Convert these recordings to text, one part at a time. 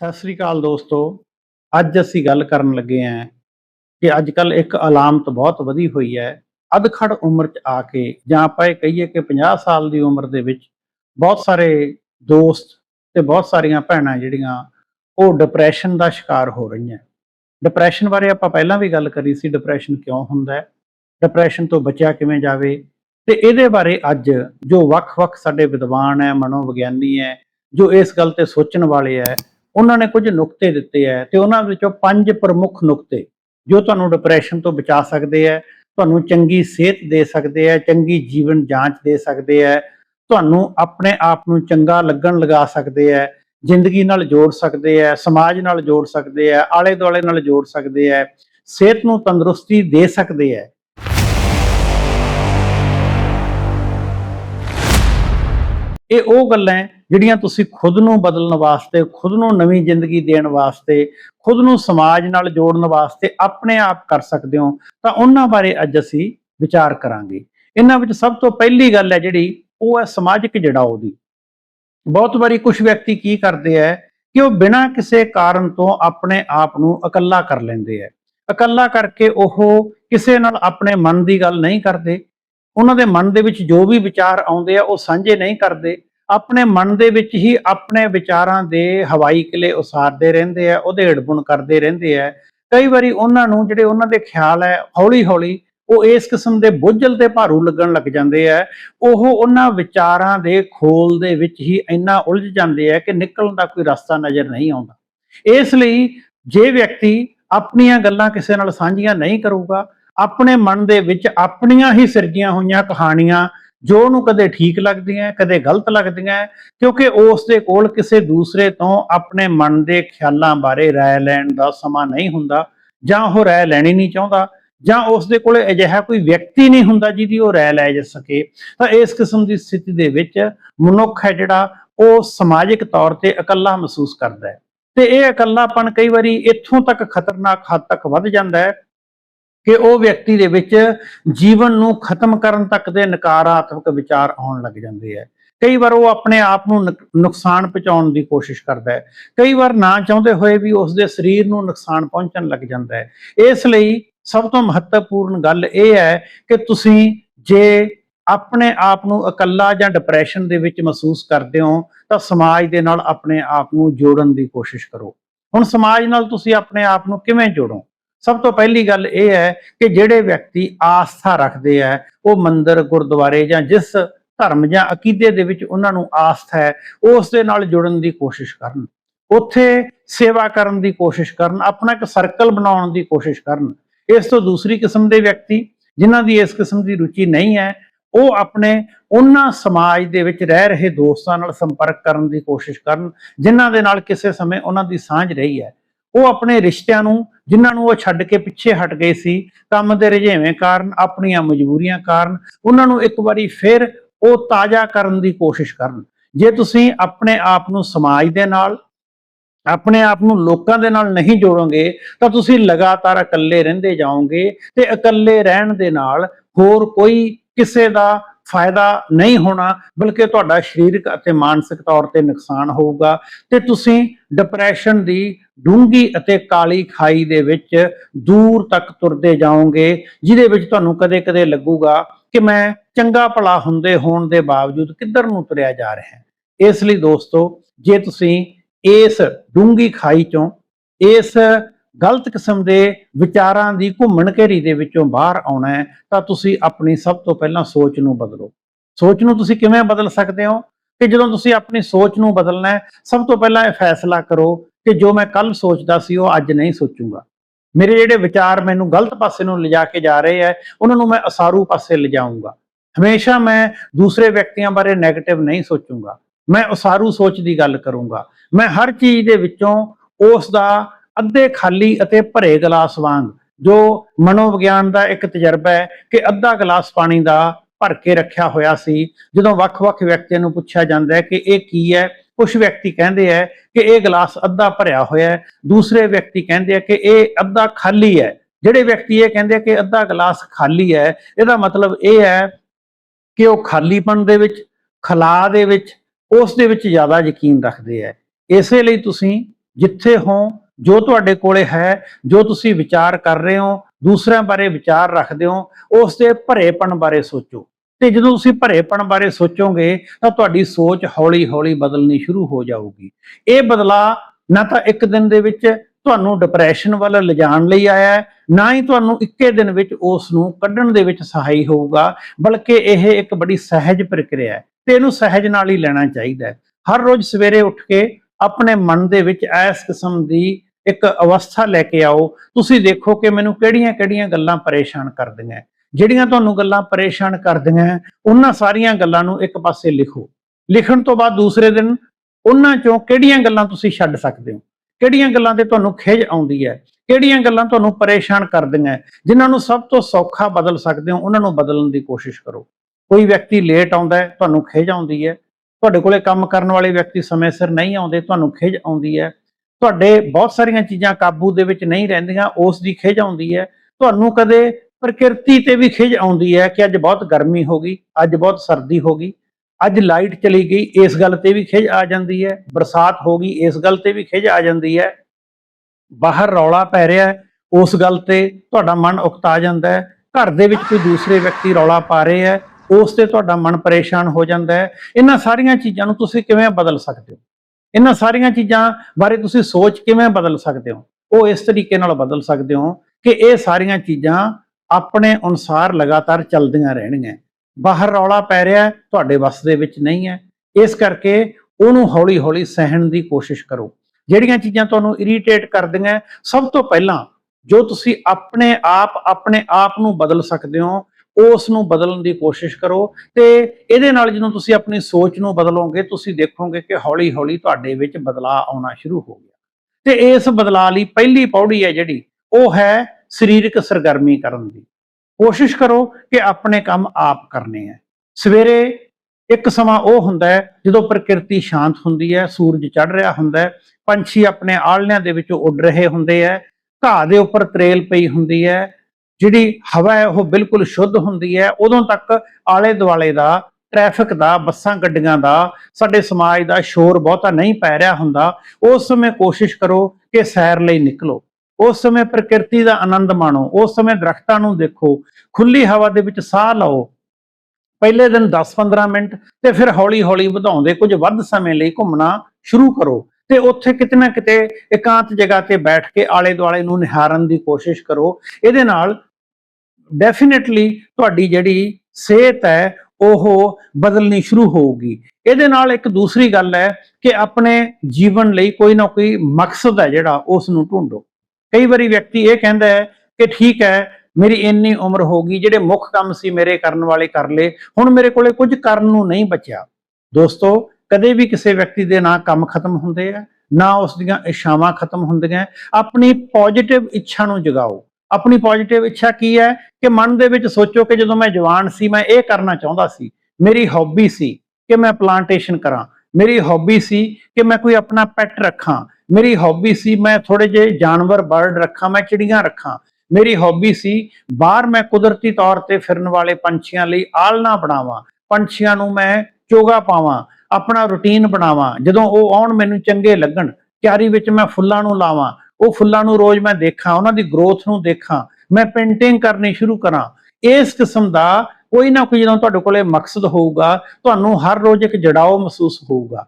ਸਤਿ ਸ੍ਰੀ ਅਕਾਲ ਦੋਸਤੋ। ਅੱਜ ਅਸੀਂ ਗੱਲ ਕਰਨ ਲੱਗੇ ਹਾਂ ਕਿ ਅੱਜ ਕੱਲ ਇੱਕ ਅਲਾਮਤ ਬਹੁਤ ਵਧੀ ਹੋਈ ਹੈ। ਅਧਖੜ ਉਮਰ 'ਚ ਆ ਕੇ ਜਾਂ ਆਪਾਂ ਇਹ ਕਹੀਏ ਕਿ 50 ਸਾਲ ਦੀ ਉਮਰ ਦੇ ਵਿੱਚ ਬਹੁਤ ਸਾਰੇ ਦੋਸਤ ਤੇ ਬਹੁਤ ਸਾਰੀਆਂ ਭੈਣਾਂ ਜਿਹੜੀਆਂ ਉਹ ਡਿਪਰੈਸ਼ਨ ਦਾ ਸ਼ਿਕਾਰ ਹੋ ਰਹੀਆਂ। ਡਿਪਰੈਸ਼ਨ ਬਾਰੇ ਆਪਾਂ ਪਹਿਲਾਂ ਵੀ ਗੱਲ ਕਰੀ ਸੀ ਡਿਪਰੈਸ਼ਨ ਕਿਉਂ ਹੁੰਦਾ ਹੈ? ਡਿਪਰੈਸ਼ਨ ਤੋਂ ਬਚਿਆ ਕਿਵੇਂ ਜਾਵੇ? ਤੇ ਇਹਦੇ ਬਾਰੇ ਅੱਜ ਜੋ ਵੱਖ-ਵੱਖ ਸਾਡੇ ਵਿਦਵਾਨ ਹੈ, ਮਨੋਵਿਗਿਆਨੀ ਹੈ, ਜੋ ਇਸ ਗੱਲ ਤੇ ਸੋਚਣ ਵਾਲੇ ਹੈ ਉਹਨਾਂ ਨੇ ਕੁਝ ਨੁਕਤੇ ਦਿੱਤੇ ਹੈ ਤੇ ਉਹਨਾਂ ਵਿੱਚੋਂ ਪੰਜ ਪ੍ਰਮੁੱਖ ਨੁਕਤੇ, ਜੋ ਤੁਹਾਨੂੰ ਡਿਪਰੈਸ਼ਨ ਤੋਂ ਬਚਾ ਸਕਦੇ ਹੈ ਤੁਹਾਨੂੰ ਚੰਗੀ ਸਿਹਤ ਦੇ ਸਕਦੇ ਹੈ ਚੰਗੀ ਜੀਵਨ ਜਾਂਚ ਦੇ ਸਕਦੇ ਹੈ ਤੁਹਾਨੂੰ ਆਪਣੇ ਆਪ ਨੂੰ ਚੰਗਾ ਲੱਗਣ ਲਗਾ ਸਕਦੇ ਹੈ ਜ਼ਿੰਦਗੀ ਨਾਲ ਜੋੜ ਸਕਦੇ ਹੈ ਸਮਾਜ ਨਾਲ ਜੋੜ ਸਕਦੇ ਹੈ ਆਲੇ ਦੁਆਲੇ ਨਾਲ ਜੋੜ ਸਕਦੇ ਹੈ ਸਿਹਤ ਨੂੰ ਤੰਦਰੁਸਤੀ ਦੇ ਸਕਦੇ ਹੈ ਇਹ ਉਹ ਗੱਲਾਂ ਜਿਹੜੀਆਂ ਤੁਸੀਂ ਖੁਦ ਨੂੰ ਬਦਲਣ ਵਾਸਤੇ, ਖੁਦ ਨੂੰ ਨਵੀਂ ਜ਼ਿੰਦਗੀ ਦੇਣ ਵਾਸਤੇ, ਖੁਦ ਨੂੰ ਸਮਾਜ ਨਾਲ ਜੋੜਨ ਵਾਸਤੇ ਆਪਣੇ ਆਪ ਕਰ ਸਕਦੇ ਹੋ, ਤਾਂ ਉਹਨਾਂ ਬਾਰੇ ਅੱਜ ਅਸੀਂ ਵਿਚਾਰ ਕਰਾਂਗੇ। ਇਹਨਾਂ ਵਿੱਚ ਸਭ ਤੋਂ ਪਹਿਲੀ ਗੱਲ ਹੈ ਜਿਹੜੀ, ਉਹ ਹੈ ਸਮਾਜਿਕ ਜੜਾਓ ਦੀ। ਬਹੁਤ ਵਾਰੀ ਕੁਝ ਵਿਅਕਤੀ ਕੀ ਕਰਦੇ ਹੈ ਕਿ ਉਹ ਬਿਨਾਂ ਕਿਸੇ ਕਾਰਨ ਤੋਂ ਆਪਣੇ ਆਪ ਨੂੰ ਇਕੱਲਾ ਕਰ ਲੈਂਦੇ ਹੈ। ਇਕੱਲਾ ਕਰਕੇ ਉਹ ਕਿਸੇ ਨਾਲ ਆਪਣੇ ਮਨ ਦੀ ਗੱਲ ਨਹੀਂ ਕਰਦੇ। ਉਹਨਾਂ ਦੇ ਮਨ ਦੇ ਵਿੱਚ ਜੋ ਵੀ ਵਿਚਾਰ ਆਉਂਦੇ ਆ, ਉਹ ਸਾਂਝੇ ਨਹੀਂ ਕਰਦੇ। ਆਪਣੇ ਮਨ ਦੇ ਵਿੱਚ ਹੀ ਆਪਣੇ ਵਿਚਾਰਾਂ ਦੇ ਹਵਾਈ ਕਿਲੇ ਉਸਾਰਦੇ ਰਹਿੰਦੇ ਆ, ਉਹਦੇ ਢੜਬੁਣ ਕਰਦੇ ਰਹਿੰਦੇ ਆ। ਕਈ ਵਾਰੀ ਉਹਨਾਂ ਨੂੰ ਜਿਹੜੇ ਉਹਨਾਂ ਦੇ ਖਿਆਲ ਹੈ ਹੌਲੀ ਹੌਲੀ ਉਹ ਇਸ ਕਿਸਮ ਦੇ ਬੋਝਲ ਤੇ ਭਾਰੂ ਲੱਗਣ ਲੱਗ ਜਾਂਦੇ ਆ। ਉਹ ਉਹਨਾਂ ਵਿਚਾਰਾਂ ਦੇ ਖੋਲ ਦੇ ਵਿੱਚ ਹੀ ਇੰਨਾ ਉਲਝ ਜਾਂਦੇ ਆ ਕਿ ਨਿਕਲਣ ਦਾ ਕੋਈ ਰਸਤਾ ਨਜ਼ਰ ਨਹੀਂ ਆਉਂਦਾ। ਇਸ ਲਈ ਜੇ ਵਿਅਕਤੀ ਆਪਣੀਆਂ ਗੱਲਾਂ ਕਿਸੇ ਨਾਲ ਸਾਂਝੀਆਂ ਨਹੀਂ ਕਰੂਗਾ, ਆਪਣੇ ਮਨ ਦੇ ਵਿੱਚ ਆਪਣੀਆਂ ਹੀ ਸਿਰਜੀਆਂ ਹੋਈਆਂ ਕਹਾਣੀਆਂ ਜੋ ਉਹਨੂੰ ਕਦੇ ਠੀਕ ਲੱਗਦੀਆਂ, ਕਦੇ ਗਲਤ ਲੱਗਦੀਆਂ, ਕਿਉਂਕਿ ਉਸ ਦੇ ਕੋਲ ਕਿਸੇ ਦੂਸਰੇ ਤੋਂ ਆਪਣੇ ਮਨ ਦੇ ਖਿਆਲਾਂ ਬਾਰੇ ਰਾਏ ਲੈਣ ਦਾ ਸਮਾਂ ਨਹੀਂ ਹੁੰਦਾ, ਜਾਂ ਉਹ ਰਾਏ ਲੈਣੀ ਨਹੀਂ ਚਾਹੁੰਦਾ, ਜਾਂ ਉਸ ਦੇ ਕੋਲੇ ਅਜਿਹਾ ਕੋਈ ਵਿਅਕਤੀ ਨਹੀਂ ਹੁੰਦਾ ਜਿਹਦੀ ਉਹ ਰਾਏ ਲੈ ਜਾ ਸਕੇ, ਤਾਂ ਇਸ ਕਿਸਮ ਦੀ ਸਥਿਤੀ ਦੇ ਵਿੱਚ ਮਨੁੱਖ ਹੈ ਜਿਹੜਾ ਉਹ ਸਮਾਜਿਕ ਤੌਰ ਤੇ ਇਕੱਲਾ ਮਹਿਸੂਸ ਕਰਦਾ ਹੈ। ਤੇ ਇਹ ਇਕੱਲਾਪਣ ਕਈ ਵਾਰੀ ਇੱਥੋਂ ਤੱਕ ਖਤਰਨਾਕ ਹੱਦ ਤੱਕ ਵੱਧ ਜਾਂਦਾ ਹੈ ਕਿ ਉਹ ਵਿਅਕਤੀ ਦੇ ਵਿੱਚ ਜੀਵਨ ਨੂੰ ਖਤਮ ਕਰਨ ਤੱਕ ਦੇ ਨਕਾਰਾਤਮਕ ਵਿਚਾਰ ਆਉਣ ਲੱਗ ਜਾਂਦੇ ਹੈ ਕਈ ਵਾਰ ਉਹ ਆਪਣੇ ਆਪ ਨੂੰ ਨੁਕ- ਨੁਕਸਾਨ ਪਹੁੰਚਾਉਣ ਦੀ ਕੋਸ਼ਿਸ਼ ਕਰਦਾ ਹੈ। ਕਈ ਵਾਰ ਨਾ ਚਾਹੁੰਦੇ ਹੋਏ ਵੀ ਉਸ ਦੇ ਸਰੀਰ ਨੂੰ ਨੁਕਸਾਨ ਪਹੁੰਚਣ ਲੱਗ ਜਾਂਦਾ ਹੈ। ਇਸ ਲਈ ਸਭ ਤੋਂ ਮਹੱਤਵਪੂਰਨ ਗੱਲ ਇਹ ਹੈ ਕਿ ਤੁਸੀਂ ਜੇ ਆਪਣੇ ਆਪ ਨੂੰ ਇਕੱਲਾ ਜਾਂ ਡਿਪਰੈਸ਼ਨ ਦੇ ਵਿੱਚ ਮਹਿਸੂਸ ਕਰਦੇ ਹੋ, ਤਾਂ ਸਮਾਜ ਦੇ ਨਾਲ ਆਪਣੇ ਆਪ ਨੂੰ ਜੋੜਨ ਦੀ ਕੋਸ਼ਿਸ਼ ਕਰੋ। ਹੁਣ ਸਮਾਜ ਨਾਲ ਤੁਸੀਂ ਆਪਣੇ ਆਪ ਨੂੰ ਕਿਵੇਂ ਜੋੜੋ? ਸਭ ਤੋਂ ਪਹਿਲੀ ਗੱਲ ਇਹ ਹੈ ਕਿ ਜਿਹੜੇ ਵਿਅਕਤੀ ਆਸਥਾ ਰੱਖਦੇ ਆ, ਉਹ ਮੰਦਰ, ਗੁਰਦੁਆਰੇ ਜਾਂ ਜਿਸ ਧਰਮ ਜਾਂ ਅਕੀਦੇ ਦੇ ਵਿੱਚ ਉਹਨਾਂ ਨੂੰ ਆਸਥਾ ਹੈ, ਉਸ ਦੇ ਨਾਲ ਜੁੜਨ ਦੀ ਕੋਸ਼ਿਸ਼ ਕਰਨ। ਉੱਥੇ ਸੇਵਾ ਕਰਨ ਦੀ ਕੋਸ਼ਿਸ਼ ਕਰਨ, ਆਪਣਾ ਇੱਕ ਸਰਕਲ ਬਣਾਉਣ ਦੀ ਕੋਸ਼ਿਸ਼ ਕਰਨ। ਇਸ ਤੋਂ ਦੂਸਰੀ ਕਿਸਮ ਦੇ ਵਿਅਕਤੀ, ਜਿਨ੍ਹਾਂ ਦੀ ਇਸ ਕਿਸਮ ਦੀ ਰੁਚੀ ਨਹੀਂ ਹੈ, ਉਹ ਆਪਣੇ ਉਹਨਾਂ ਸਮਾਜ ਦੇ ਵਿੱਚ ਰਹਿ ਰਹੇ ਦੋਸਤਾਂ ਨਾਲ ਸੰਪਰਕ ਕਰਨ ਦੀ ਕੋਸ਼ਿਸ਼ ਕਰਨ, ਜਿਨ੍ਹਾਂ ਦੇ ਨਾਲ ਕਿਸੇ ਸਮੇਂ ਉਹਨਾਂ ਦੀ ਸਾਂਝ ਰਹੀ ਹੈ। ਉਹ ਆਪਣੇ ਰਿਸ਼ਤਿਆਂ ਨੂੰ ਜਿਨ੍ਹਾਂ ਨੂੰ ਉਹ ਛੱਡ ਕੇ ਪਿੱਛੇ ਹਟ ਗਏ ਸੀ, ਕੰਮ ਦੇ ਰੁਝੇਵੇਂ ਕਾਰਨ, ਆਪਣੀਆਂ ਮਜਬੂਰੀਆਂ ਕਾਰਨ, ਉਹਨਾਂ ਨੂੰ ਇੱਕ ਵਾਰੀ ਫਿਰ ਉਹ ਤਾਜ਼ਾ ਕਰਨ ਦੀ ਕੋਸ਼ਿਸ਼ ਕਰਨ। ਜੇ ਤੁਸੀਂ ਆਪਣੇ ਆਪ ਨੂੰ ਸਮਾਜ ਦੇ ਨਾਲ, ਆਪਣੇ ਆਪ ਨੂੰ ਲੋਕਾਂ ਦੇ ਨਾਲ ਨਹੀਂ ਜੋੜੋਗੇ, ਤਾਂ ਤੁਸੀਂ ਲਗਾਤਾਰ ਇਕੱਲੇ ਰਹਿੰਦੇ ਜਾਓਗੇ ਤੇ ਇਕੱਲੇ ਰਹਿਣ ਦੇ ਨਾਲ ਹੋਰ ਕੋਈ ਕਿਸੇ ਦਾ ਫਾਇਦਾ ਨਹੀਂ ਹੋਣਾ, ਬਲਕਿ ਤੁਹਾਡਾ ਸਰੀਰਕ ਅਤੇ ਮਾਨਸਿਕ ਤੌਰ ਤੇ ਨੁਕਸਾਨ ਹੋਊਗਾ। ਤੇ ਤੁਸੀਂ ਡਿਪਰੈਸ਼ਨ ਦੀ ਡੂੰਗੀ ਅਤੇ ਕਾਲੀ ਖਾਈ ਦੇ ਵਿੱਚ ਦੂਰ ਤੱਕ ਤੁਰਦੇ ਜਾਓਗੇ, ਜਿਹਦੇ ਵਿੱਚ ਤੁਹਾਨੂੰ ਕਦੇ-ਕਦੇ ਲੱਗੂਗਾ ਕਿ ਮੈਂ ਚੰਗਾ ਭਲਾ ਹੁੰਦੇ ਹੋਣ ਦੇ ਬਾਵਜੂਦ ਕਿੱਧਰ ਨੂੰ ਤੁਰਿਆ ਜਾ ਰਿਹਾ ਹੈ। ਇਸ ਲਈ ਦੋਸਤੋ, ਜੇ ਤੁਸੀਂ ਇਸ ਡੂੰਗੀ ਖਾਈ ਚੋਂ, ਇਸ ਗਲਤ ਕਿਸਮ ਦੇ ਵਿਚਾਰਾਂ ਦੀ ਘੁੰਮਣ ਘੇਰੀ ਦੇ ਵਿੱਚੋਂ ਬਾਹਰ ਆਉਣਾ ਹੈ, ਤਾਂ ਤੁਸੀਂ ਆਪਣੀ ਸਭ ਤੋਂ ਪਹਿਲਾਂ ਸੋਚ ਨੂੰ ਬਦਲੋ। ਸੋਚ ਨੂੰ ਤੁਸੀਂ ਕਿਵੇਂ ਬਦਲ ਸਕਦੇ ਹੋ? ਕਿ ਜਦੋਂ ਤੁਸੀਂ ਆਪਣੀ ਸੋਚ ਨੂੰ ਬਦਲਣਾ ਹੈ, ਸਭ ਤੋਂ ਪਹਿਲਾਂ ਇਹ ਫੈਸਲਾ ਕਰੋ ਕਿ ਜੋ ਮੈਂ ਕੱਲ ਸੋਚਦਾ ਸੀ, ਉਹ ਅੱਜ ਨਹੀਂ ਸੋਚੂੰਗਾ। ਮੇਰੇ ਜਿਹੜੇ ਵਿਚਾਰ ਮੈਨੂੰ ਗਲਤ ਪਾਸੇ ਨੂੰ ਲਿਜਾ ਕੇ ਜਾ ਰਹੇ ਹੈ, ਉਹਨਾਂ ਨੂੰ ਮੈਂ ਅਸਾਰੂ ਪਾਸੇ ਲਿਜਾਊਂਗਾ। ਹਮੇਸ਼ਾ ਮੈਂ ਦੂਸਰੇ ਵਿਅਕਤੀਆਂ ਬਾਰੇ 네ਗੇਟਿਵ ਨਹੀਂ ਸੋਚੂੰਗਾ। ਮੈਂ ਉਸਾਰੂ ਸੋਚ ਦੀ ਗੱਲ ਕਰੂੰਗਾ। ਮੈਂ ਹਰ ਚੀਜ਼ ਦੇ ਵਿੱਚੋਂ ਉਸ ਦਾ ਅੱਧੇ ਖਾਲੀ ਅਤੇ ਭਰੇ ਗਲਾਸ ਵਾਂਗ, ਜੋ ਮਨੋਵਿਗਿਆਨ ਦਾ ਇੱਕ ਤਜਰਬਾ ਹੈ ਕਿ ਅੱਧਾ ਗਲਾਸ ਪਾਣੀ ਦਾ ਭਰ ਕੇ ਰੱਖਿਆ ਹੋਇਆ ਸੀ। ਜਦੋਂ ਵੱਖ-ਵੱਖ ਵਿਅਕਤੀਆਂ ਨੂੰ ਪੁੱਛਿਆ ਜਾਂਦਾ ਹੈ ਕਿ ਇਹ ਕੀ ਹੈ ਕੁਝ ਵਿਅਕਤੀ ਕਹਿੰਦੇ ਹੈ ਕਿ ਇਹ ਗਲਾਸ ਅੱਧਾ ਭਰਿਆ ਹੋਇਆ ਹੈ। ਦੂਸਰੇ ਵਿਅਕਤੀ ਕਹਿੰਦੇ ਆ ਕਿ ਇਹ ਅੱਧਾ ਖਾਲੀ ਹੈ। ਜਿਹੜੇ ਵਿਅਕਤੀ ਇਹ ਕਹਿੰਦੇ ਕਿ ਅੱਧਾ ਗਲਾਸ ਖਾਲੀ ਹੈ, ਇਹਦਾ ਮਤਲਬ ਇਹ ਹੈ ਕਿ ਉਹ ਖਾਲੀਪਣ ਦੇ ਵਿੱਚ, ਖਲਾ ਦੇ ਵਿੱਚ, ਉਸ ਦੇ ਵਿੱਚ ਜ਼ਿਆਦਾ ਯਕੀਨ ਰੱਖਦੇ ਆ ਇਸੇ ਲਈ ਤੁਸੀਂ ਜਿੱਥੇ ਹੋ ਜੋ ਤੁਹਾਡੇ ਕੋਲੇ ਹੈ, ਜੋ ਤੁਸੀਂ ਵਿਚਾਰ ਕਰ ਰਹੇ ਹੋ, ਦੂਸਰਿਆਂ ਬਾਰੇ ਵਿਚਾਰ ਰੱਖਦੇ ਹੋ, ਉਸ ਦੇ ਭਰੇਪਣ ਬਾਰੇ ਸੋਚੋ। ਤੇ ਜਦੋਂ ਤੁਸੀਂ ਭਰੇਪਣ ਬਾਰੇ ਸੋਚੋਗੇ, ਤਾਂ ਤੁਹਾਡੀ ਸੋਚ ਹੌਲੀ-ਹੌਲੀ ਬਦਲਣੀ ਸ਼ੁਰੂ ਹੋ ਜਾਊਗੀ। ਇਹ ਬਦਲਾ ਨਾ ਤਾਂ ਇੱਕ ਦਿਨ ਦੇ ਵਿੱਚ ਤੁਹਾਨੂੰ ਡਿਪਰੈਸ਼ਨ ਵੱਲ ਲਿਜਾਣ ਲਈ ਆਇਆ ਨਾ ਹੀ ਤੁਹਾਨੂੰ ਇੱਕੇ ਦਿਨ ਵਿੱਚ ਉਸ ਨੂੰ ਕੱਢਣ ਦੇ ਵਿੱਚ ਸਹਾਈ ਹੋਊਗਾ, ਬਲਕਿ ਇਹ ਇੱਕ ਬੜੀ ਸਹਿਜ ਪ੍ਰਕਿਰਿਆ ਹੈ। ਤੇ ਇਹਨੂੰ ਸਹਿਜ ਨਾਲ ਹੀ ਲੈਣਾ ਚਾਹੀਦਾ ਹੈ। ਹਰ ਰੋਜ਼ ਸਵੇਰੇ ਉੱਠ ਕੇ ਆਪਣੇ ਮਨ ਦੇ ਵਿੱਚ ਇਸ ਕਿਸਮ ਦੀ ਇੱਕ ਅਵਸਥਾ ਲੈ ਕੇ ਆਓ। ਤੁਸੀਂ ਦੇਖੋ ਕਿ ਮੈਨੂੰ ਕਿਹੜੀਆਂ-ਕਿਹੜੀਆਂ ਗੱਲਾਂ ਪਰੇਸ਼ਾਨ ਕਰਦੀਆਂ ਜਿਹੜੀਆਂ ਤੁਹਾਨੂੰ ਗੱਲਾਂ ਪਰੇਸ਼ਾਨ ਕਰਦੀਆਂ ਉਹਨਾਂ ਸਾਰੀਆਂ ਗੱਲਾਂ ਨੂੰ ਇੱਕ ਪਾਸੇ ਲਿਖੋ। ਲਿਖਣ ਤੋਂ ਬਾਅਦ ਦੂਸਰੇ ਦਿਨ ਉਹਨਾਂ ਚੋਂ ਕਿਹੜੀਆਂ ਗੱਲਾਂ ਤੁਸੀਂ ਛੱਡ ਸਕਦੇ ਹੋ? ਕਿਹੜੀਆਂ ਗੱਲਾਂ ਤੇ ਤੁਹਾਨੂੰ ਖਿਝ ਆਉਂਦੀ ਹੈ? ਕਿਹੜੀਆਂ ਗੱਲਾਂ ਤੁਹਾਨੂੰ ਪਰੇਸ਼ਾਨ ਕਰਦੀਆਂ ਜਿਨ੍ਹਾਂ ਨੂੰ ਸਭ ਤੋਂ ਸੌਖਾ ਬਦਲ ਸਕਦੇ ਹੋ, ਉਹਨਾਂ ਨੂੰ ਬਦਲਣ ਦੀ ਕੋਸ਼ਿਸ਼ ਕਰੋ। ਕੋਈ ਵਿਅਕਤੀ ਲੇਟ ਆਉਂਦਾ ਹੈ, ਤੁਹਾਨੂੰ ਖਿਝ ਆਉਂਦੀ ਹੈ। ਤੁਹਾਡੇ ਕੋਲੇ ਕੰਮ ਕਰਨ ਵਾਲੇ ਵਿਅਕਤੀ ਸਮੇਂ ਸਿਰ ਨਹੀਂ ਆਉਂਦੇ, ਤੁਹਾਨੂੰ ਖਿਝ ਆਉਂਦੀ ਹੈ। ਤੁਹਾਡੇ ਬਹੁਤ ਸਾਰੀਆਂ ਚੀਜ਼ਾਂ ਕਾਬੂ ਦੇ ਵਿੱਚ ਨਹੀਂ ਰਹਿੰਦੀਆਂ, ਉਸ ਦੀ ਖਿਝ ਆਉਂਦੀ ਹੈ। ਤੁਹਾਨੂੰ ਕਦੇ ਪ੍ਰਕਿਰਤੀ ਤੇ ਵੀ ਖਿਝ ਆਉਂਦੀ ਹੈ ਕਿ ਅੱਜ ਬਹੁਤ ਗਰਮੀ ਹੋ ਗਈ, ਅੱਜ ਬਹੁਤ ਸਰਦੀ ਹੋ ਗਈ, ਅੱਜ ਲਾਈਟ ਚਲੀ ਗਈ, ਇਸ ਗੱਲ ਤੇ ਵੀ ਖਿਝ ਆ ਜਾਂਦੀ ਹੈ, ਬਰਸਾਤ ਹੋ ਗਈ, ਇਸ ਗੱਲ ਤੇ ਵੀ ਖਿਝ ਆ ਜਾਂਦੀ ਹੈ। ਬਾਹਰ ਰੌਲਾ ਪੈ ਰਿਹਾ ਹੈ, ਉਸ ਗੱਲ ਤੇ ਤੁਹਾਡਾ ਮਨ ਉਕਤਾ ਜਾਂਦਾ ਹੈ, ਘਰ ਦੇ ਵਿੱਚ ਕੋਈ ਦੂਸਰੇ ਵਿਅਕਤੀ ਰੌਲਾ ਪਾ ਰਹੇ ਹੈ ਉਸ ਤੇ ਤੁਹਾਡਾ ਮਨ ਪਰੇਸ਼ਾਨ ਹੋ ਜਾਂਦਾ ਹੈ। ਇਹਨਾਂ ਸਾਰੀਆਂ ਚੀਜ਼ਾਂ ਨੂੰ ਤੁਸੀਂ ਕਿਵੇਂ ਬਦਲ ਸਕਦੇ ਹੋ? ਇਹਨਾਂ ਸਾਰੀਆਂ ਚੀਜ਼ਾਂ ਬਾਰੇ ਤੁਸੀਂ ਸੋਚ ਕਿਵੇਂ ਬਦਲ ਸਕਦੇ ਹੋ? ਉਹ ਇਸ ਤਰੀਕੇ ਨਾਲ ਬਦਲ ਸਕਦੇ ਹੋ ਕਿ ਇਹ ਸਾਰੀਆਂ ਚੀਜ਼ਾਂ ਆਪਣੇ ਅਨੁਸਾਰ ਲਗਾਤਾਰ ਚੱਲਦੀਆਂ ਰਹਿਣਗੀਆਂ। ਬਾਹਰ ਰੌਲਾ ਪੈ ਰਿਹਾ ਤੁਹਾਡੇ ਵੱਸ ਦੇ ਵਿੱਚ ਨਹੀਂ ਹੈ। ਇਸ ਕਰਕੇ ਉਹਨੂੰ ਹੌਲੀ-ਹੌਲੀ ਸਹਿਣ ਦੀ ਕੋਸ਼ਿਸ਼ ਕਰੋ। ਜਿਹੜੀਆਂ ਚੀਜ਼ਾਂ ਤੁਹਾਨੂੰ ਇਰੀਟੇਟ ਕਰਦੀਆਂ ਸਭ ਤੋਂ ਪਹਿਲਾਂ ਜੋ ਤੁਸੀਂ ਆਪਣੇ ਆਪ ਆਪਣੇ ਆਪ ਨੂੰ ਬਦਲ ਸਕਦੇ ਹੋ ਉਸ ਨੂੰ ਬਦਲਣ ਦੀ ਕੋਸ਼ਿਸ਼ ਕਰੋ ਤੇ ਇਹਦੇ ਨਾਲ ਜਦੋਂ ਤੁਸੀਂ ਆਪਣੀ ਸੋਚ ਨੂੰ ਬਦਲੋਗੇ, ਤੁਸੀਂ ਦੇਖੋਗੇ ਕਿ ਹੌਲੀ-ਹੌਲੀ ਤੁਹਾਡੇ ਵਿੱਚ ਬਦਲਾਅ ਆਉਣਾ ਸ਼ੁਰੂ ਹੋ ਗਿਆ। ਤੇ ਇਸ ਬਦਲਾਅ ਲਈ ਪਹਿਲੀ ਪੌੜੀ ਹੈ ਜਿਹੜੀ, ਉਹ ਹੈ ਸਰੀਰਕ ਸਰਗਰਮੀ ਕਰਨ ਦੀ। ਕੋਸ਼ਿਸ਼ ਕਰੋ ਕਿ ਆਪਣੇ ਕੰਮ ਆਪ ਕਰਨੇ ਹੈ। ਸਵੇਰੇ ਇੱਕ ਸਮਾਂ ਉਹ ਹੁੰਦਾ ਹੈ ਜਦੋਂ ਪ੍ਰਕਿਰਤੀ ਸ਼ਾਂਤ ਹੁੰਦੀ ਹੈ, ਸੂਰਜ ਚੜ ਰਿਹਾ ਹੁੰਦਾ ਹੈ, ਪੰਛੀ ਆਪਣੇ ਆਲਣਿਆਂ ਦੇ ਵਿੱਚੋਂ ਉੱਡ ਰਹੇ ਹੁੰਦੇ ਹੈ, ਘਾਹ ਦੇ ਉੱਪਰ ਤਰੇਲ ਪਈ ਹੁੰਦੀ ਹੈ ਜਿਹੜੀ ਹਵਾ ਹੈ, ਉਹ ਬਿਲਕੁਲ ਸ਼ੁੱਧ ਹੁੰਦੀ ਹੈ। ਉਦੋਂ ਤੱਕ ਆਲੇ ਦੁਆਲੇ ਦਾ ਟ੍ਰੈਫਿਕ ਦਾ, ਬੱਸਾਂ, ਗੱਡੀਆਂ ਦਾ, ਸਾਡੇ ਸਮਾਜ ਦਾ ਸ਼ੋਰ ਬਹੁਤਾ ਨਹੀਂ ਪੈ ਰਿਹਾ ਹੁੰਦਾ। ਉਸ ਸਮੇਂ ਕੋਸ਼ਿਸ਼ ਕਰੋ ਕਿ ਸੈਰ ਲਈ ਨਿਕਲੋ। ਉਸ ਸਮੇਂ ਪ੍ਰਕਿਰਤੀ ਦਾ ਆਨੰਦ ਮਾਣੋ। ਉਸ ਸਮੇਂ ਦਰਖਤਾਂ ਨੂੰ ਦੇਖੋ। ਖੁੱਲੀ ਹਵਾ ਦੇ ਵਿੱਚ ਸਾਹ ਲਓ। ਪਹਿਲੇ ਦਿਨ 10-15 ਮਿੰਟ ਤੇ ਫਿਰ ਹੌਲੀ-ਹੌਲੀ ਵਧਾਉਂਦੇ ਕੁਝ ਵੱਧ ਸਮੇਂ ਲਈ ਘੁੰਮਣਾ ਸ਼ੁਰੂ ਕਰੋ। ਤੇ ਉੱਥੇ ਕਿਤੇ ਨਾ ਕਿਤੇ ਇਕਾਂਤ ਜਗ੍ਹਾ ਤੇ ਬੈਠ ਕੇ ਆਲੇ ਦੁਆਲੇ ਨੂੰ ਨਿਹਾਰਨ ਦੀ ਕੋਸ਼ਿਸ਼ ਕਰੋ। ਇਹਦੇ ਨਾਲ ਡੈਫੀਨਿਟਲੀ ਤੁਹਾਡੀ ਜਿਹੜੀ ਸਿਹਤ ਹੈ, ਉਹ ਬਦਲਣੀ ਸ਼ੁਰੂ ਹੋਊਗੀ। ਇਹਦੇ ਨਾਲ ਇੱਕ ਦੂਸਰੀ ਗੱਲ ਹੈ ਕਿ ਆਪਣੇ ਜੀਵਨ ਲਈ ਕੋਈ ਨਾ ਕੋਈ ਮਕਸਦ ਹੈ ਜਿਹੜਾ ਉਸ ਨੂੰ ਢੂੰਡੋ। ਕਈ ਵਾਰੀ ਵਿਅਕਤੀ ਇਹ ਕਹਿੰਦਾ ਹੈ ਕਿ ਠੀਕ ਹੈ, ਮੇਰੀ ਇੰਨੀ ਉਮਰ ਹੋ ਗਈ, ਜਿਹੜੇ ਮੁੱਖ ਕੰਮ ਸੀ ਮੇਰੇ ਕਰਨ ਵਾਲੇ ਕਰ ਲਏ, ਹੁਣ ਮੇਰੇ ਕੋਲੇ ਕੁਝ ਕਰਨ ਨੂੰ ਨਹੀਂ ਬਚਿਆ। ਦੋਸਤੋ ਕਦੇ ਵੀ ਕਿਸੇ ਵਿਅਕਤੀ ਦੇ ਨਾ ਕੰਮ ਖਤਮ ਹੁੰਦੇ ਆ, ਨਾ ਉਸ ਦੀਆਂ ਇੱਛਾਵਾਂ ਖਤਮ ਹੁੰਦੀਆਂ। ਆਪਣੀ ਪੋਜੀਟਿਵ ਇੱਛਾ ਨੂੰ ਜਗਾਓ। ਆਪਣੀ ਪੋਜੀਟਿਵ ਇੱਛਾ ਕੀ ਹੈ? ਕਿ ਮਨ ਦੇ ਵਿੱਚ ਸੋਚੋ ਕਿ ਜਦੋਂ ਮੈਂ ਜਵਾਨ ਸੀ, ਮੈਂ ਇਹ ਕਰਨਾ ਚਾਹੁੰਦਾ ਸੀ। ਮੇਰੀ ਹੌਬੀ ਸੀ ਕਿ ਮੈਂ ਪਲਾਂਟੇਸ਼ਨ ਕਰਾਂ। ਮੇਰੀ ਹੌਬੀ ਸੀ ਕਿ ਮੈਂ ਕੋਈ ਆਪਣਾ ਪੈਟ ਰੱਖਾਂ। ਮੇਰੀ ਹੌਬੀ ਸੀ ਮੈਂ ਥੋੜੇ ਜਿਹੇ ਜਾਨਵਰ ਬਰਡ ਰੱਖਾਂ, ਮੈਂ ਚਿੜੀਆਂ ਰੱਖਾਂ। ਮੇਰੀ ਹੌਬੀ ਸੀ ਬਾਹਰ ਮੈਂ ਕੁਦਰਤੀ ਤੌਰ ਤੇ ਫਿਰਨ ਵਾਲੇ ਪੰਛੀਆਂ ਲਈ ਆਲਣਾ ਬਣਾਵਾਂ। ਪੰਛੀਆਂ ਨੂੰ ਮੈਂ ਚੋਗਾ ਪਾਵਾਂ। ਆਪਣਾ ਰੁਟੀਨ ਬਣਾਵਾਂ, ਜਦੋਂ ਉਹ ਆਉਣ ਮੈਨੂੰ ਚੰਗੇ ਲੱਗਣ, ਕਿਆਰੀ ਵਿੱਚ ਮੈਂ ਫੁੱਲਾਂ ਨੂੰ ਲਾਵਾਂ, ਉਹ ਫੁੱਲਾਂ ਨੂੰ ਰੋਜ਼ ਮੈਂ ਦੇਖਾਂ, ਉਹਨਾਂ ਦੀ ਗਰੋਥ ਨੂੰ ਦੇਖਾਂ, ਮੈਂ ਪੇਂਟਿੰਗ ਕਰਨੀ ਸ਼ੁਰੂ ਕਰਾਂ। ਇਸ ਕਿਸਮ ਦਾ ਕੋਈ ਨਾ ਕੋਈ ਜਦੋਂ ਤੁਹਾਡੇ ਕੋਲੇ ਮਕਸਦ ਹੋਊਗਾ, ਤੁਹਾਨੂੰ ਹਰ ਰੋਜ਼ ਇੱਕ ਜੜਾਓ ਮਹਿਸੂਸ ਹੋਊਗਾ।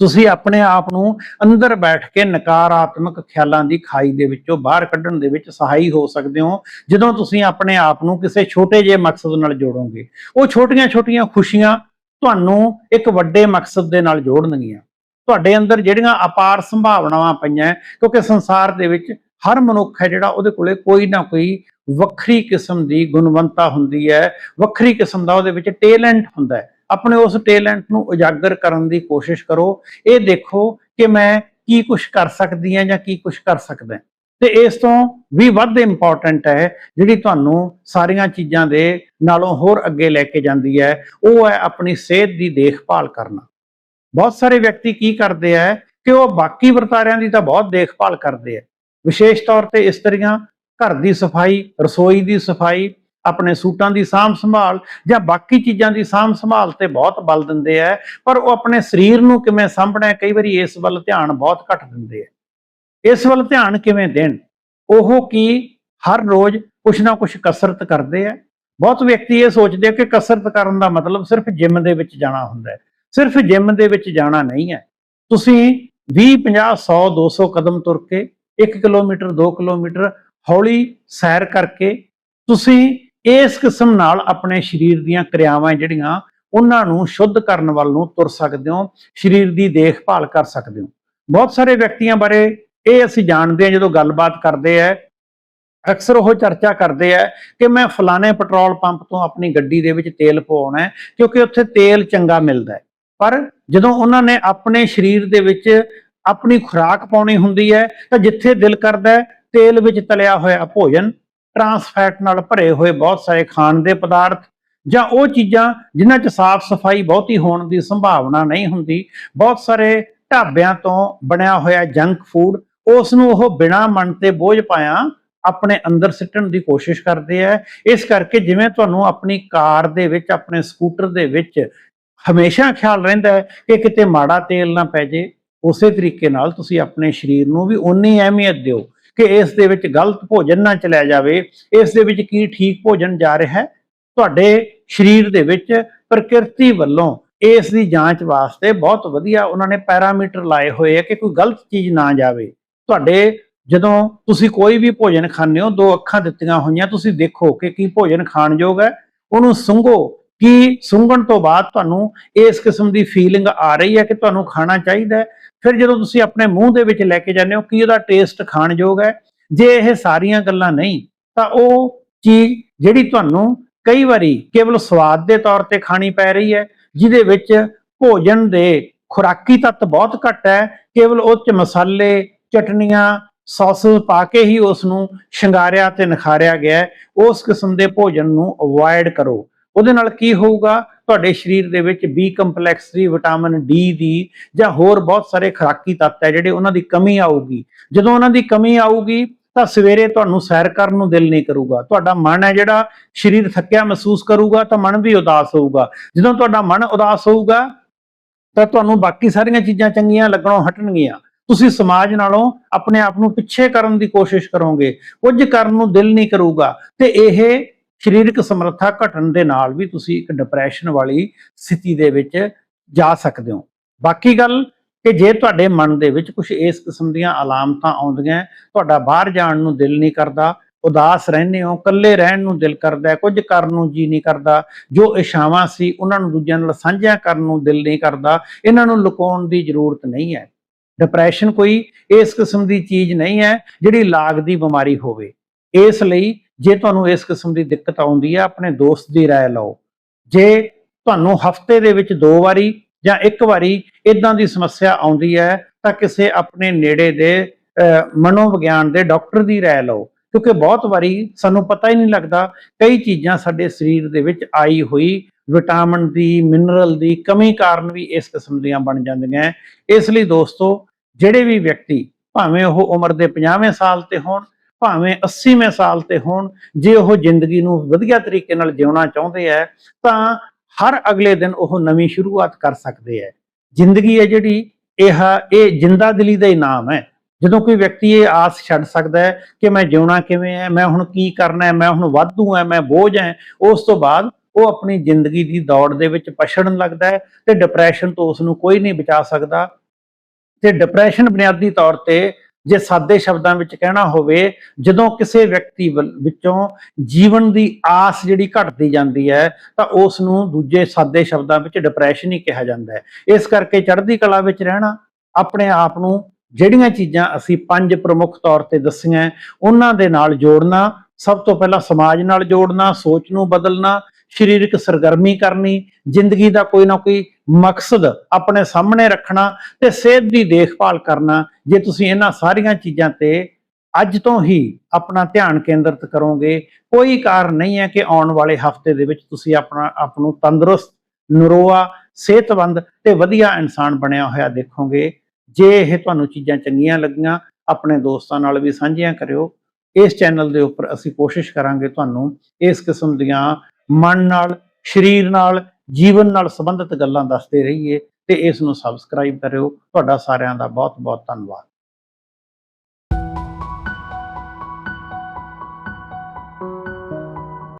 ਤੁਸੀਂ ਆਪਣੇ ਆਪ ਨੂੰ ਅੰਦਰ ਬੈਠ ਕੇ ਨਕਾਰਾਤਮਕ ਖਿਆਲਾਂ ਦੀ ਖਾਈ ਦੇ ਵਿੱਚੋਂ ਬਾਹਰ ਕੱਢਣ ਦੇ ਵਿੱਚ ਸਹਾਈ ਹੋ ਸਕਦੇ ਹੋ, ਜਦੋਂ ਤੁਸੀਂ ਆਪਣੇ ਆਪ ਨੂੰ ਕਿਸੇ ਛੋਟੇ ਜਿਹੇ ਮਕਸਦ ਨਾਲ ਜੋੜੋਗੇ। ਉਹ ਛੋਟੀਆਂ-ਛੋਟੀਆਂ ਖੁਸ਼ੀਆਂ ਤੁਹਾਨੂੰ ਇੱਕ ਵੱਡੇ ਮਕਸਦ ਦੇ ਨਾਲ ਜੋੜਨਗੀਆਂ। ਤੁਹਾਡੇ ਅੰਦਰ ਜਿਹੜੀਆਂ ਅਪਾਰ ਸੰਭਾਵਨਾਵਾਂ ਪਈਆਂ, ਕਿਉਂਕਿ ਸੰਸਾਰ ਦੇ ਵਿੱਚ ਹਰ ਮਨੁੱਖ ਹੈ ਜਿਹੜਾ ਉਹਦੇ ਕੋਲੇ ਕੋਈ ਨਾ ਕੋਈ ਵੱਖਰੀ ਕਿਸਮ ਦੀ ਗੁਣਵੰਤਾ ਹੁੰਦੀ ਹੈ, ਵੱਖਰੀ ਕਿਸਮ ਦਾ ਉਹਦੇ ਵਿੱਚ ਟੈਲੈਂਟ ਹੁੰਦਾ ਹੈ। ਆਪਣੇ ਉਸ ਟੈਲੈਂਟ ਨੂੰ ਉਜਾਗਰ ਕਰਨ ਦੀ ਕੋਸ਼ਿਸ਼ ਕਰੋ। ਇਹ ਦੇਖੋ ਕਿ ਮੈਂ ਕੀ ਕੁਝ ਕਰ ਸਕਦੀ ਹਾਂ ਜਾਂ ਕੀ ਕੁਝ ਕਰ ਸਕਦਾ ਤੇ ਇਸ ਤੋਂ ਵੀ ਵੱਧ ਇੰਪੋਰਟੈਂਟ ਹੈ ਜਿਹੜੀ ਤੁਹਾਨੂੰ ਸਾਰੀਆਂ ਚੀਜ਼ਾਂ ਦੇ ਨਾਲੋਂ ਹੋਰ ਅੱਗੇ ਲੈ ਕੇ ਜਾਂਦੀ ਹੈ, ਉਹ ਹੈ ਆਪਣੀ ਸਿਹਤ ਦੀ ਦੇਖਭਾਲ ਕਰਨਾ। ਬਹੁਤ ਸਾਰੇ ਵਿਅਕਤੀ ਕੀ ਕਰਦੇ ਆ ਕਿ ਉਹ ਬਾਕੀ ਵਰਤਾਰਿਆਂ ਦੀ ਤਾਂ ਬਹੁਤ ਦੇਖਭਾਲ ਕਰਦੇ ਆ ਵਿਸ਼ੇਸ਼ ਤੌਰ ਤੇ ਇਸਤਰੀਆਂ ਘਰ ਦੀ ਸਫ਼ਾਈ, ਰਸੋਈ ਦੀ ਸਫ਼ਾਈ, ਆਪਣੇ ਸੂਟਾਂ ਦੀ ਸਾਂਭ ਸੰਭਾਲ ਜਾਂ ਬਾਕੀ ਚੀਜ਼ਾਂ ਦੀ ਸਾਂਭ ਸੰਭਾਲ ਤੇ ਬਹੁਤ ਬਲ ਦਿੰਦੇ ਆ ਪਰ ਉਹ ਆਪਣੇ ਸਰੀਰ ਨੂੰ ਕਿਵੇਂ ਸਾਂਭਣਾ ਕਈ ਵਾਰੀ ਇਸ ਵੱਲ ਧਿਆਨ ਬਹੁਤ ਘੱਟ ਦਿੰਦੇ ਆ ਇਸ ਵੱਲ ਧਿਆਨ ਕਿਵੇਂ ਦੇਣ? ਉਹ ਕੀ ਹਰ ਰੋਜ਼ ਕੁਛ ਨਾ ਕੁਛ ਕਸਰਤ ਕਰਦੇ ਆ? ਬਹੁਤ ਵਿਅਕਤੀ ਇਹ ਸੋਚਦੇ ਕਿ ਕਸਰਤ ਕਰਨ ਦਾ ਮਤਲਬ ਸਿਰਫ ਜਿਮ ਦੇ ਵਿੱਚ ਜਾਣਾ ਹੁੰਦਾ ਹੈ। ਸਿਰਫ ਜਿਮ ਦੇ ਵਿੱਚ ਜਾਣਾ ਨਹੀਂ ਹੈ। ਤੁਸੀਂ 20 50 100 200 ਕਦਮ ਤੁਰ ਕੇ 1 ਕਿਲੋਮੀਟਰ 2 ਕਿਲੋਮੀਟਰ ਹੌਲੀ ਸੈਰ ਕਰਕੇ ਤੁਸੀਂ ਇਸ ਕਿਸਮ ਨਾਲ ਆਪਣੇ ਸਰੀਰ ਦੀਆਂ ਕਿਰਿਆਵਾਂ ਜਿਹੜੀਆਂ ਉਹਨਾਂ ਨੂੰ ਸ਼ੁੱਧ ਕਰਨ ਵੱਲ ਨੂੰ ਤੁਰ ਸਕਦੇ ਹੋ, ਸਰੀਰ ਦੀ ਦੇਖਭਾਲ ਕਰ ਸਕਦੇ ਹੋ। ਬਹੁਤ ਸਾਰੇ ਵਿਅਕਤੀਆਂ ਬਾਰੇ ਇਹ ਅਸੀਂ ਜਾਣਦੇ ਹਾਂ, ਜਦੋਂ ਗੱਲਬਾਤ ਕਰਦੇ ਆ, ਅਕਸਰ ਉਹ ਚਰਚਾ ਕਰਦੇ ਆ ਕਿ ਮੈਂ ਫਲਾਣੇ ਪੈਟਰੋਲ ਪੰਪ ਤੋਂ ਆਪਣੀ ਗੱਡੀ ਦੇ ਵਿੱਚ ਤੇਲ ਪਵਾਉਣਾ ਕਿਉਂਕਿ ਉੱਥੇ ਤੇਲ ਚੰਗਾ ਮਿਲਦਾ ਹੈ। ਪਰ ਜਦੋਂ ਉਹਨਾਂ ਨੇ ਆਪਣੇ ਸਰੀਰ ਦੇ ਵਿੱਚ ਆਪਣੀ ਖੁਰਾਕ ਪਾਉਣੀ ਹੁੰਦੀ ਹੈ, ਤਾਂ ਜਿੱਥੇ ਦਿਲ ਕਰਦਾ ਤੇਲ ਵਿੱਚ ਤਲਿਆ ਹੋਇਆ ਭੋਜਨ ਟਰਾਂਸਫੈਟ ਨਾਲ ਭਰੇ ਹੋਏ ਬਹੁਤ ਸਾਰੇ ਖਾਣ ਦੇ ਪਦਾਰਥ, ਜਾਂ ਉਹ ਚੀਜ਼ਾਂ ਜਿਨ੍ਹਾਂ 'ਚ ਸਾਫ਼ ਸਫ਼ਾਈ ਬਹੁਤੀ ਹੋਣ ਦੀ ਸੰਭਾਵਨਾ ਨਹੀਂ ਹੁੰਦੀ, ਬਹੁਤ ਸਾਰੇ ਢਾਬਿਆਂ ਤੋਂ ਬਣਿਆ ਹੋਇਆ ਜੰਕ ਫੂਡ ਉਸ ਨੂੰ ਉਹ ਬਿਨਾਂ ਮਨ ਤੇ ਬੋਝ ਪਾਇਆ ਆਪਣੇ ਅੰਦਰ ਸਿੱਟਣ ਦੀ ਕੋਸ਼ਿਸ਼ ਕਰਦੇ ਆ। ਇਸ ਕਰਕੇ ਜਿਵੇਂ ਤੁਹਾਨੂੰ ਆਪਣੀ ਕਾਰ ਦੇ ਵਿੱਚ, ਆਪਣੇ ਸਕੂਟਰ ਦੇ ਵਿੱਚ ਹਮੇਸ਼ਾ ਖਿਆਲ ਰਹਿੰਦਾ ਹੈ ਕਿ ਕਿਤੇ ਮਾੜਾ ਤੇਲ ਨਾ ਪੈ ਜੇ, ਉਸੇ ਤਰੀਕੇ ਨਾਲ ਤੁਸੀਂ ਆਪਣੇ ਸਰੀਰ ਨੂੰ ਵੀ ਉਨੀ ਅਹਿਮੀਅਤ ਦਿਓ ਕਿ ਇਸ ਦੇ ਵਿੱਚ ਗਲਤ ਭੋਜਨ ਨਾ ਚਲਿਆ ਜਾਵੇ। ਇਸ ਦੇ ਵਿੱਚ ਕੀ ਠੀਕ ਭੋਜਨ ਜਾ ਰਿਹਾ ਹੈ? ਤੁਹਾਡੇ ਸਰੀਰ ਦੇ ਵਿੱਚ ਪ੍ਰਕਿਰਤੀ ਵੱਲੋਂ ਇਸ ਦੀ ਜਾਂਚ ਵਾਸਤੇ ਬਹੁਤ ਵਧੀਆ ਉਹਨਾਂ ਨੇ ਪੈਰਾਮੀਟਰ ਲਾਏ ਹੋਏ ਆ ਕਿ ਕੋਈ ਗਲਤ ਚੀਜ਼ ਨਾ ਜਾਵੇ। ਤੁਹਾਡੇ ਜਦੋਂ ਤੁਸੀਂ ਕੋਈ ਵੀ ਭੋਜਨ ਖਾਂਦੇ ਹੋ, ਦੋ ਅੱਖਾਂ ਦਿੱਤੀਆਂ ਹੋਈਆਂ, ਤੁਸੀਂ ਦੇਖੋ ਕਿ ਕੀ ਭੋਜਨ ਖਾਣਯੋਗ ਹੈ। ਉਹਨੂੰ ਸੁੰਘੋ। ਕਿ ਸੁੰਘਣ ਤੋਂ ਬਾਅਦ ਤੁਹਾਨੂੰ ਇਸ ਕਿਸਮ ਦੀ ਫੀਲਿੰਗ ਆ ਰਹੀ ਹੈ ਕਿ ਤੁਹਾਨੂੰ ਖਾਣਾ ਚਾਹੀਦਾ ਹੈ। ਫਿਰ ਜਦੋਂ ਤੁਸੀਂ ਆਪਣੇ ਮੂੰਹ ਦੇ ਵਿੱਚ ਲੈ ਕੇ ਜਾਂਦੇ ਹੋ, ਕੀ ਉਹਦਾ ਟੇਸਟ ਖਾਣਯੋਗ ਹੈ? ਜੇ ਇਹ ਸਾਰੀਆਂ ਗੱਲਾਂ ਨਹੀਂ, ਤਾਂ ਉਹ ਚੀਜ਼ ਜਿਹੜੀ ਤੁਹਾਨੂੰ ਕਈ ਵਾਰੀ ਕੇਵਲ ਸਵਾਦ ਦੇ ਤੌਰ ਤੇ ਖਾਣੀ ਪੈ ਰਹੀ ਹੈ, ਜਿਹਦੇ ਵਿੱਚ ਭੋਜਨ ਦੇ ਖੁਰਾਕੀ ਤੱਤ ਬਹੁਤ ਘੱਟ ਹੈ। ਕੇਵਲ ਉਹ ਚ ਮਸਾਲੇ ਚਟਨੀਆਂ, ਸੌਸ ਪਾ ਕੇ ਹੀ ਉਸ ਨੂੰ ਸ਼ਿੰਗਾਰਿਆ ਤੇ ਨਿਖਾਰਿਆ ਗਿਆ ਉਸ ਕਿਸਮ ਦੇ ਭੋਜਨ ਨੂੰ ਅਵੋਇਡ ਕਰੋ। ਉਹਦੇ ਨਾਲ ਕੀ ਹੋਊਗਾ? ਤੁਹਾਡੇ ਸਰੀਰ ਦੇ ਵਿੱਚ ਬੀ ਕੰਪਲੈਕਸ ਦੀ ਵਿਟਾਮਿਨ ਡੀ ਦੀ ਜਾਂ ਹੋਰ ਬਹੁਤ ਸਾਰੇ ਖੁਰਾਕੀ ਤੱਤ ਹੈ ਜਿਹੜੇ ਉਹਨਾਂ ਦੀ ਕਮੀ ਆਊਗੀ। ਜਦੋਂ ਉਹਨਾਂ ਦੀ ਕਮੀ ਆਊਗੀ, ਤਾਂ ਸਵੇਰੇ ਤੁਹਾਨੂੰ ਸੈਰ ਕਰਨ ਨੂੰ ਦਿਲ ਨਹੀਂ ਕਰੂਗਾ। ਤੁਹਾਡਾ ਮਨ ਹੈ ਜਿਹੜਾ ਸਰੀਰ ਥੱਕਿਆ ਮਹਿਸੂਸ ਕਰੂਗਾ, ਤਾਂ ਮਨ ਵੀ ਉਦਾਸ ਹੋਊਗਾ। ਜਦੋਂ ਤੁਹਾਡਾ ਮਨ ਉਦਾਸ ਹੋਊਗਾ, ਤਾਂ ਤੁਹਾਨੂੰ ਬਾਕੀ ਸਾਰੀਆਂ ਚੀਜ਼ਾਂ ਚੰਗੀਆਂ ਲੱਗਣੋਂ ਹਟਣਗੀਆਂ। ਤੁਸੀਂ ਸਮਾਜ ਨਾਲੋਂ ਆਪਣੇ ਆਪ ਨੂੰ ਪਿੱਛੇ ਕਰਨ ਦੀ ਕੋਸ਼ਿਸ਼ ਕਰੋਗੇ, ਕੁਝ ਕਰਨ ਨੂੰ ਦਿਲ ਨਹੀਂ ਕਰੂਗਾ, ਤੇ ਇਹ ਸਰੀਰਕ ਸਮਰੱਥਾ ਘਟਣ ਦੇ ਨਾਲ ਵੀ ਤੁਸੀਂ ਇੱਕ ਡਿਪਰੈਸ਼ਨ ਵਾਲੀ ਸਥਿਤੀ ਦੇ ਵਿੱਚ ਜਾ ਸਕਦੇ ਹੋ। ਬਾਕੀ ਗੱਲ ਕਿ ਜੇ ਤੁਹਾਡੇ ਮਨ ਦੇ ਵਿੱਚ ਕੁਝ ਇਸ ਕਿਸਮ ਦੀਆਂ ਅਲਾਮਤਾਂ ਆਉਂਦੀਆਂ, ਤੁਹਾਡਾ ਬਾਹਰ ਜਾਣ ਨੂੰ ਦਿਲ ਨਹੀਂ ਕਰਦਾ, ਉਦਾਸ ਰਹਿੰਦੇ ਹੋ, ਇਕੱਲੇ ਰਹਿਣ ਨੂੰ ਦਿਲ ਕਰਦਾ, ਕੁਝ ਕਰਨ ਨੂੰ ਜੀ ਨਹੀਂ ਕਰਦਾ, ਜੋ ਇਸ਼ਾਵਾਂ ਸੀ ਉਹਨਾਂ ਨੂੰ ਦੂਜਿਆਂ ਨਾਲ ਸਾਂਝੀਆਂ ਕਰਨ ਨੂੰ ਦਿਲ ਨਹੀਂ ਕਰਦਾ, ਇਹਨਾਂ ਨੂੰ ਲੁਕਾਉਣ ਦੀ ਜ਼ਰੂਰਤ ਨਹੀਂ ਹੈ। ਡਿਪਰੈਸ਼ਨ ਕੋਈ ਇਸ ਕਿਸਮ ਦੀ ਚੀਜ਼ ਨਹੀਂ ਹੈ ਜਿਹੜੀ ਲਾਗ ਦੀ ਬਿਮਾਰੀ ਹੋਵੇ ਇਸ ਲਈ ਜੇ ਤੁਹਾਨੂੰ ਇਸ ਕਿਸਮ ਦੀ ਦਿੱਕਤ ਆਉਂਦੀ ਹੈ ਆਪਣੇ ਦੋਸਤ ਦੀ رائے ਲਓ ਜੇ ਤੁਹਾਨੂੰ ਹਫਤੇ ਦੇ ਵਿੱਚ ਦੋ ਵਾਰੀ ਜਾਂ ਇੱਕ ਵਾਰੀ ਇਦਾਂ ਦੀ ਸਮੱਸਿਆ ਆਉਂਦੀ ਹੈ ਤਾਂ ਕਿਸੇ ਆਪਣੇ ਨੇੜੇ ਦੇ ਅਹ, ਮਨੋਵਿਗਿਆਨ ਦੇ ਡਾਕਟਰ ਦੀ رائے ਲਓ ਕਿਉਂਕਿ ਬਹੁਤ ਵਾਰੀ ਸਾਨੂੰ ਪਤਾ ਹੀ ਨਹੀਂ ਲੱਗਦਾ ਕਈ ਚੀਜ਼ਾਂ ਸਾਡੇ ਸਰੀਰ ਦੇ ਵਿੱਚ ਆਈ ਹੋਈ ਵਿਟਾਮਿਨ ਦੀ ਮਿਨਰਲ ਦੀ ਕਮੀ ਕਾਰਨ ਵੀ ਇਸ ਕਿਸਮ ਦੀਆਂ ਬਣ ਜਾਂਦੀਆਂ ਹੈ। ਇਸ ਲਈ ਦੋਸਤੋ, ਜਿਹੜੇ ਵੀ ਵਿਅਕਤੀ ਭਾਵੇਂ ਉਹ ਉਮਰ ਦੇ 50ਵੇਂ ਸਾਲ ਤੇ ਹੋਣ, ਭਾਵੇਂ 80ਵੇਂ ਸਾਲ ਤੇ ਹੋਣ, ਜੇ ਉਹ ਜ਼ਿੰਦਗੀ ਨੂੰ ਵਧੀਆ ਤਰੀਕੇ ਨਾਲ ਜਿਉਣਾ ਚਾਹੁੰਦੇ ਆ ਤਾਂ ਹਰ ਅਗਲੇ ਦਿਨ ਉਹ ਨਵੀਂ ਸ਼ੁਰੂਆਤ ਕਰ ਸਕਦੇ ਹੈ ਜ਼ਿੰਦਗੀ ਹੈ ਜਿਹੜੀ, ਇਹ ਇਹ ਜਿੰਦਾ ਦਿਲੀ ਦਾ ਹੀ ਨਾਮ ਹੈ ਜਦੋਂ ਕੋਈ ਵਿਅਕਤੀ ਇਹ ਆਸ ਛੱਡ ਸਕਦਾ ਹੈ ਕਿ ਮੈਂ ਜਿਉਣਾ ਕਿਵੇਂ ਹੈ, ਮੈਂ ਹੁਣ ਕੀ ਕਰਨਾ ਹੈ, ਮੈਂ ਹੁਣ ਵਾਧੂ ਹੈ, ਮੈਂ ਬੋਝ ਹੈ, ਉਸ ਤੋਂ ਬਾਅਦ ਉਹ ਆਪਣੀ ਜ਼ਿੰਦਗੀ ਦੀ ਦੌੜ ਦੇ ਵਿੱਚ ਪਛੜਨ ਲੱਗਦਾ ਹੈ ਤੇ ਡਿਪਰੈਸ਼ਨ ਤੋਂ ਉਸ ਨੂੰ ਕੋਈ ਨਹੀਂ ਬਚਾ ਸਕਦਾ। ਤੇ ਡਿਪਰੈਸ਼ਨ ਬੁਨਿਆਦੀ ਤੌਰ ਤੇ ਜੇ ਸਾਦੇ ਸ਼ਬਦਾਂ ਵਿੱਚ ਕਹਿਣਾ ਹੋਵੇ, ਜਦੋਂ ਕਿਸੇ ਵਿਅਕਤੀ ਵੱਲ- ਵਿੱਚੋਂ ਜੀਵਨ ਦੀ ਆਸ ਜਿਹੜੀ ਘਟਦੀ ਜਾਂਦੀ ਹੈ, ਤਾਂ ਉਸ ਨੂੰ ਦੂਜੇ ਸਾਦੇ ਸ਼ਬਦਾਂ ਵਿੱਚ ਡਿਪਰੈਸ਼ਨ ਹੀ ਕਿਹਾ ਜਾਂਦਾ ਹੈ। ਇਸ ਕਰਕੇ ਚੜ੍ਹਦੀ ਕਲਾ ਵਿੱਚ ਰਹਿਣਾ, ਆਪਣੇ ਆਪ ਨੂੰ ਜਿਹੜੀਆਂ ਚੀਜ਼ਾਂ ਅਸੀਂ ਪੰਜ ਪ੍ਰਮੁੱਖ ਤੌਰ ਤੇ ਦੱਸੀਆਂ, ਉਹਨਾਂ ਦੇ ਨਾਲ ਜੋੜਨਾ, ਸਭ ਤੋਂ ਪਹਿਲਾਂ ਸਮਾਜ ਨਾਲ ਜੋੜਨਾ, ਸੋਚ ਨੂੰ ਬਦਲਣਾ ਸਰੀਰਕ ਸਰਗਰਮੀ ਕਰਨੀ, ਜ਼ਿੰਦਗੀ ਦਾ ਕੋਈ ਨਾ ਕੋਈ ਮਕਸਦ ਆਪਣੇ ਸਾਹਮਣੇ ਰੱਖਣਾ ਤੇ ਸਿਹਤ ਦੀ ਦੇਖਭਾਲ ਕਰਨਾ, ਜੇ ਤੁਸੀਂ ਇਹਨਾਂ ਸਾਰੀਆਂ ਚੀਜ਼ਾਂ ਤੇ ਅੱਜ ਤੋਂ ਹੀ ਆਪਣਾ ਧਿਆਨ ਕੇਂਦਰਿਤ ਕਰੋਗੇ, ਕੋਈ ਕਾਰਨ ਨਹੀਂ ਹੈ ਕਿ ਆਉਣ ਵਾਲੇ ਹਫ਼ਤੇ ਦੇ ਵਿੱਚ ਤੁਸੀਂ ਆਪਣਾ, ਆਪ ਨੂੰ ਤੰਦਰੁਸਤ, ਨਰੋਆ, ਸਿਹਤਮੰਦ ਤੇ ਵਧੀਆ ਇਨਸਾਨ ਬਣਿਆ ਹੋਇਆ ਦੇਖੋਗੇ। ਜੇ ਇਹ ਤੁਹਾਨੂੰ ਚੀਜ਼ਾਂ ਚੰਗੀਆਂ ਲੱਗੀਆਂ, ਆਪਣੇ ਦੋਸਤਾਂ ਨਾਲ ਵੀ ਸਾਂਝੀਆਂ ਕਰਿਓ। ਇਸ ਚੈਨਲ ਦੇ ਉੱਪਰ ਅਸੀਂ ਕੋਸ਼ਿਸ਼ ਕਰਾਂਗੇ ਤੁਹਾਨੂੰ ਇਸ ਕਿਸਮ ਦੀਆਂ ਮਨ ਨਾਲ, ਸਰੀਰ ਨਾਲ, ਜੀਵਨ ਨਾਲ ਸੰਬੰਧਿਤ ਗੱਲਾਂ ਦੱਸਦੇ ਰਹੀਏ ਤੇ ਇਸ ਨੂੰ ਸਬਸਕ੍ਰਾਈਬ ਕਰਿਓ। ਤੁਹਾਡਾ ਸਾਰਿਆਂ ਦਾ ਬਹੁਤ ਬਹੁਤ ਧੰਨਵਾਦ।